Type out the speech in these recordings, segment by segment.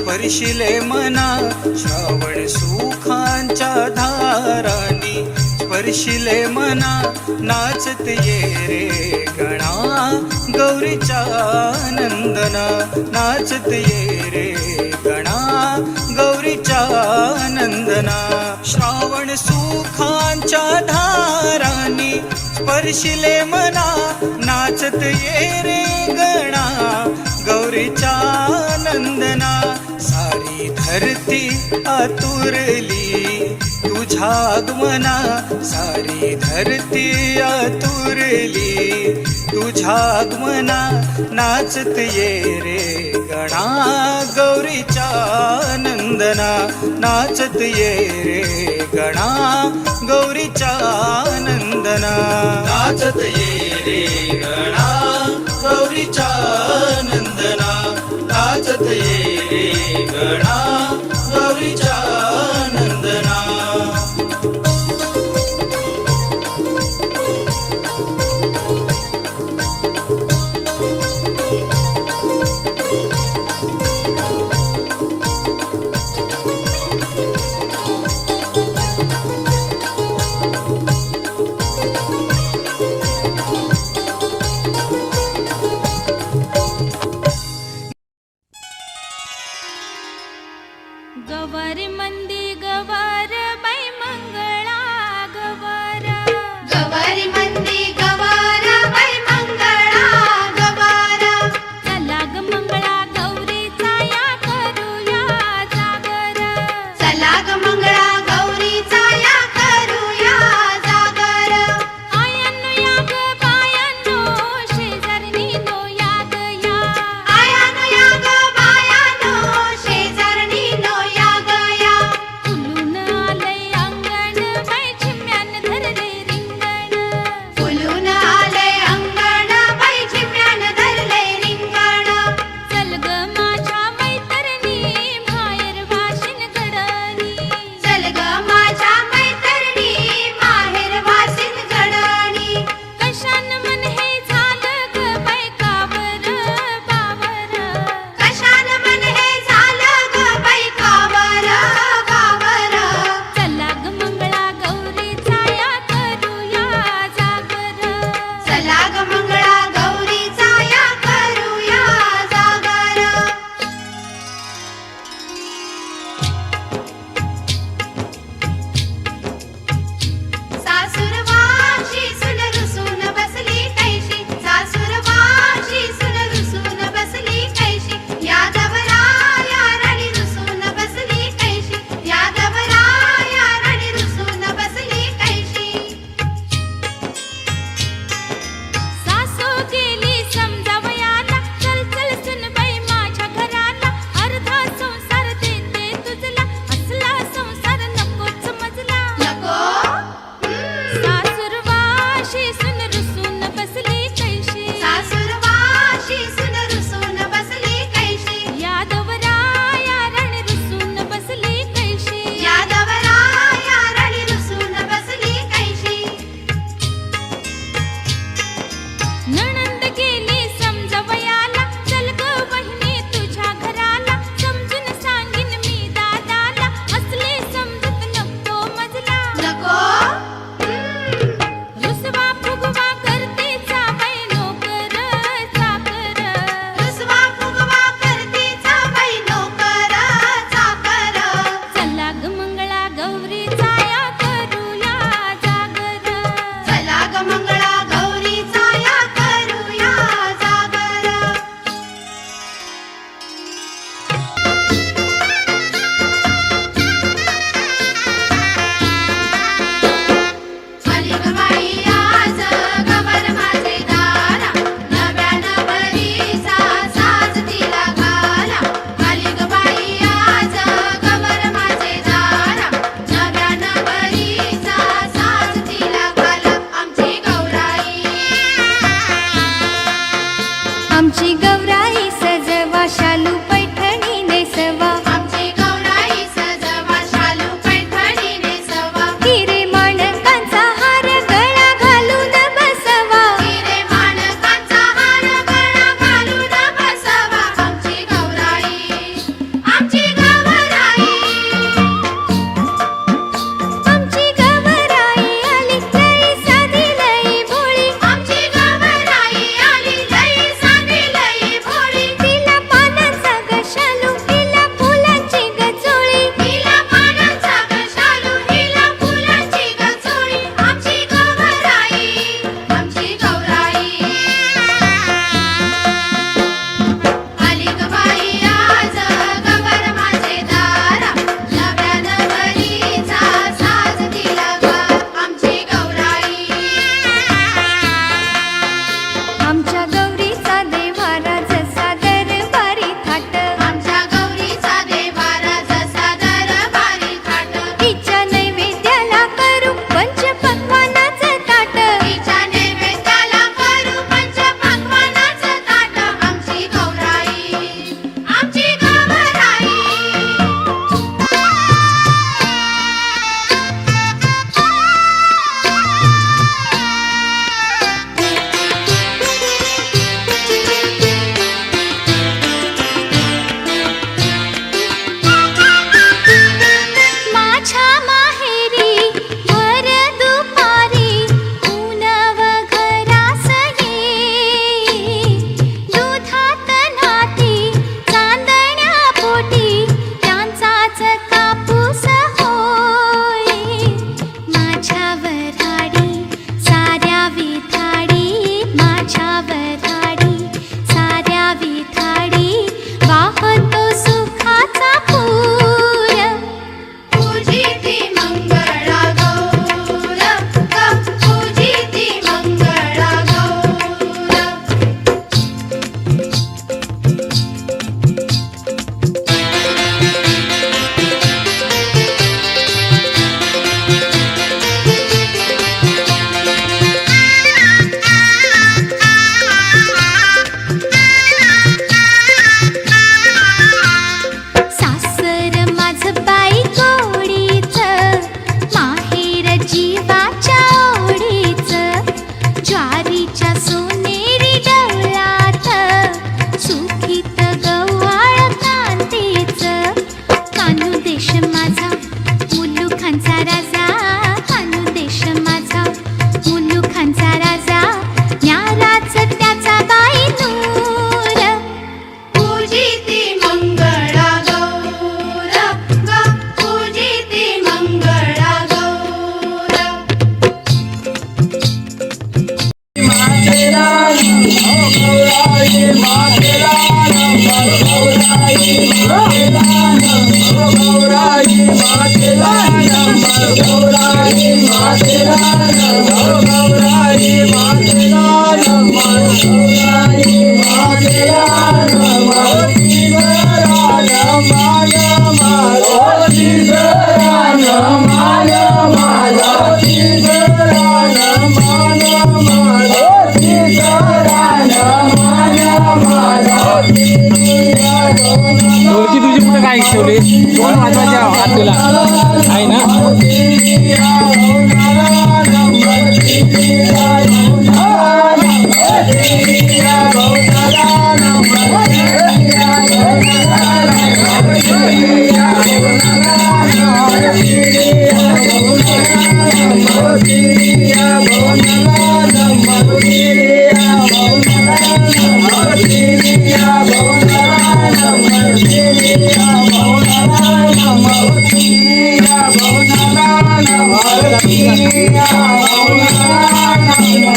स्पर्शिले मना श्रावण सुखांच्या धारानी. स्पर्शिले मना नाचत ये रे गणा गौरीच्या नंदना. नाचत ये रे गणा गौरीच्या नंदना. श्रावण सुखांच्या धारानी स्पर्शिले मना नाचत ये रे गणा गौरीच्या नंदना. धरती आतुरली तुझ्या आगमना सारी धरती आतुरली. तुझ्या आगमना नाचत ये रे गणा गौरीच्या नंदना. नाचत ये रे गणा गौरीच्या नंदना. नाचत ये रे गणा गौरीच्या नंदना. नाचत ये रे गणा गौरीच्या तुझी कुठं काय ठेवली दोन वाजवायच्या हात तुला.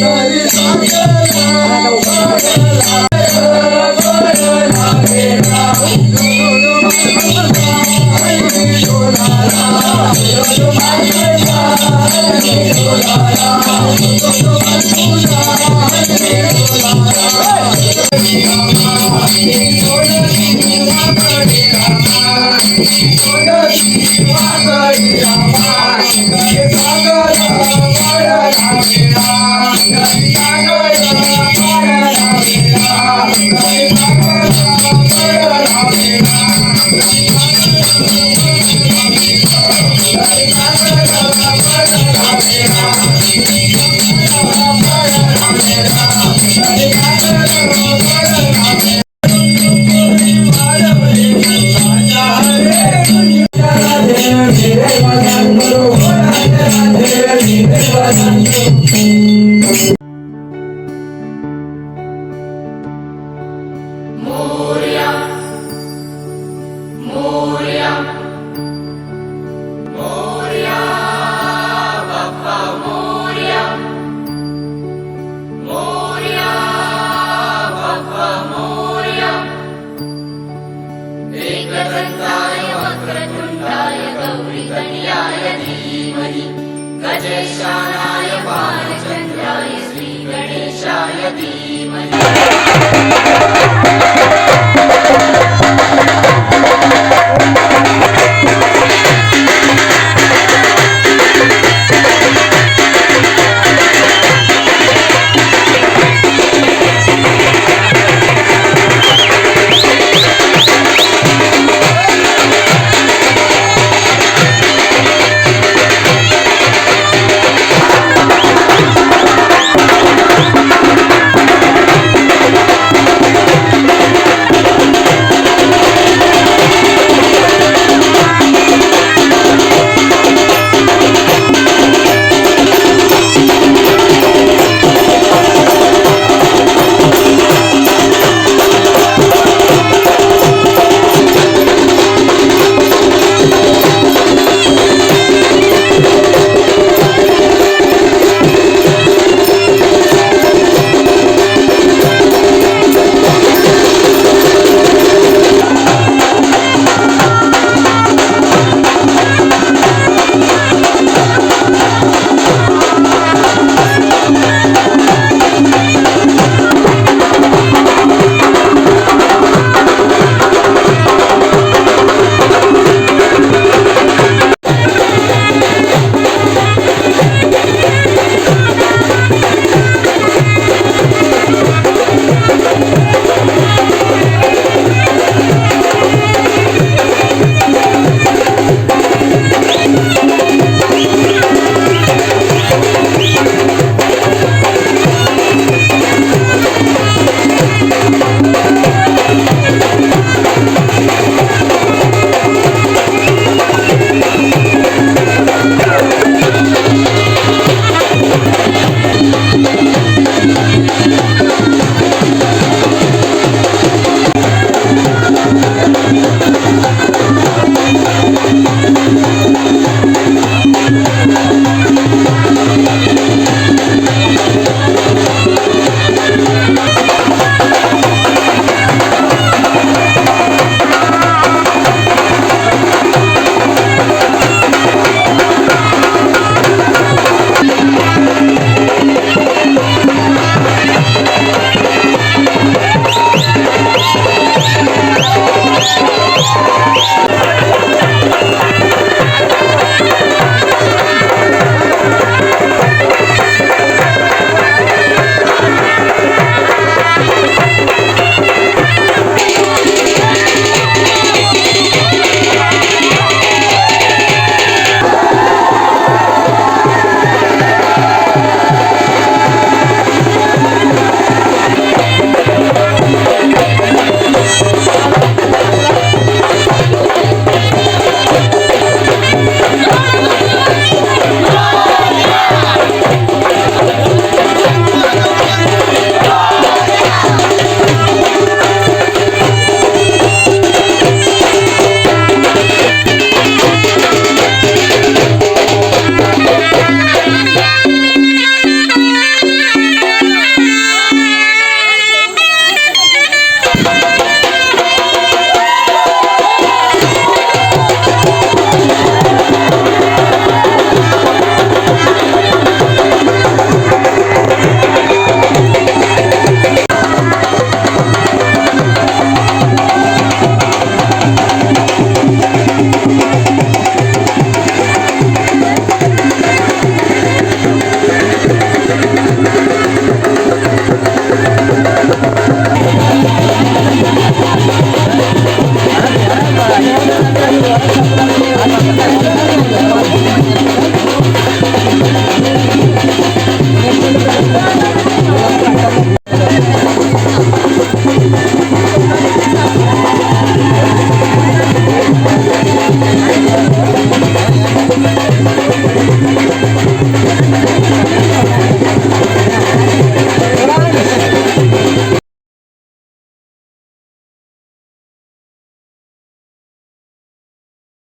Thank you. Thank you. любимая.